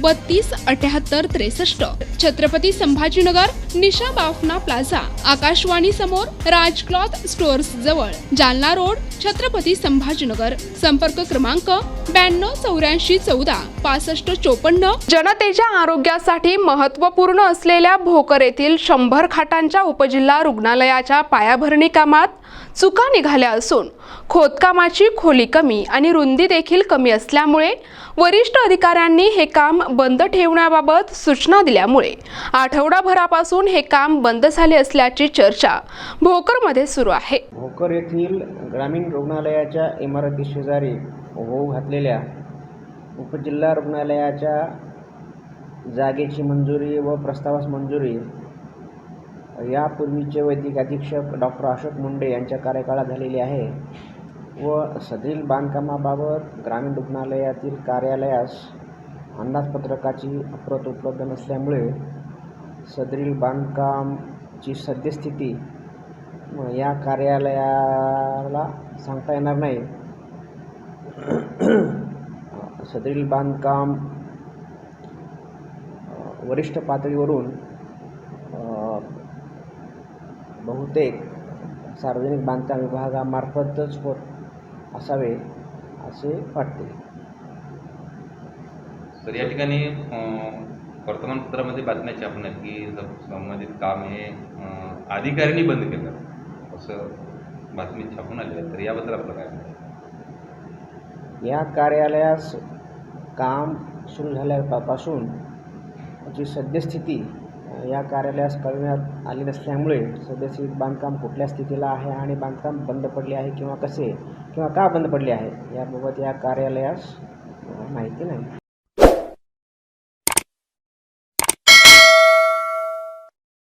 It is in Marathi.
बत्तीस अठ्याहत्तर त्रेसष्ट. छत्रपती संभाजीनगर निशा बाफना प्लाझा. आकाशवाणी समोर राज क्लॉथ स्टोअर्स जवळ. जालना रोड छत्रपती संभाजीनगर. संपर्क क्रमांक ब्याण्णव चौऱ्याऐंशी चौदा पासष्ट चोपन्न. जनतेच्या आरोग्यासाठी महत्त्वपूर्ण असलेल्या भोकर येथील शंभर खाटांच्या उपजिल्हा रुग्णालयाच्या पायाभरणी कामात चुका निघाल्या असून खोदकामाची खोली कमी आणि रुंदी देखील कमी असल्यामुळे वरिष्ठ अधिकाऱ्यांनी हे काम बंद ठेवण्याबाबत सूचना दिल्यामुळे आठवडाभरापासून हे काम बंद झाले असल्याची चर्चा भोकरमध्ये सुरू आहे. भोकर येथील ग्रामीण रुग्णालयाच्या इमारती शेजारी होऊ घातलेल्या उपजिल्हा रुग्णालयाच्या जागेची मंजुरी व प्रस्तावास मंजुरी यापूर्वीचे वैद्यकीय अधीक्षक डॉक्टर अशोक मुंडे यांच्या कार्यकाळात झालेली आहे व सदरील बांधकामाबाबत ग्रामीण रुग्णालयातील कार्यालयास अंदाजपत्रकाची प्रत उपलब्ध नसल्यामुळे सदरील बांधकामची सद्यस्थिती या कार्यालयाला सांगता येणार नाही. सदरील बांधकाम वरिष्ठ पातळीवरून बहुतेक सार्वजनिक बांधकाम विभागामार्फतच होत असावे असे वाटते. तर या ठिकाणी वर्तमानपत्रामध्ये बातम्या छापण्यात की संबंधित काम हे अधिकाऱ्यांनी बंद केलं असं बातमी छापून आली आहे. तर याबद्दल आपलं काय या कार्यालयास काम सुरू झाल्यापासून जी सद्यस्थिती या कार्यालयास कळविण्यात आली नसल्यामुळे सदस्य बांधकाम कुठल्या स्थितीला आहे आणि बांधकाम बंद पडले आहे किंवा कसे किंवा का बंद पडले आहे याबाबत या कार्यालयास माहिती नाही.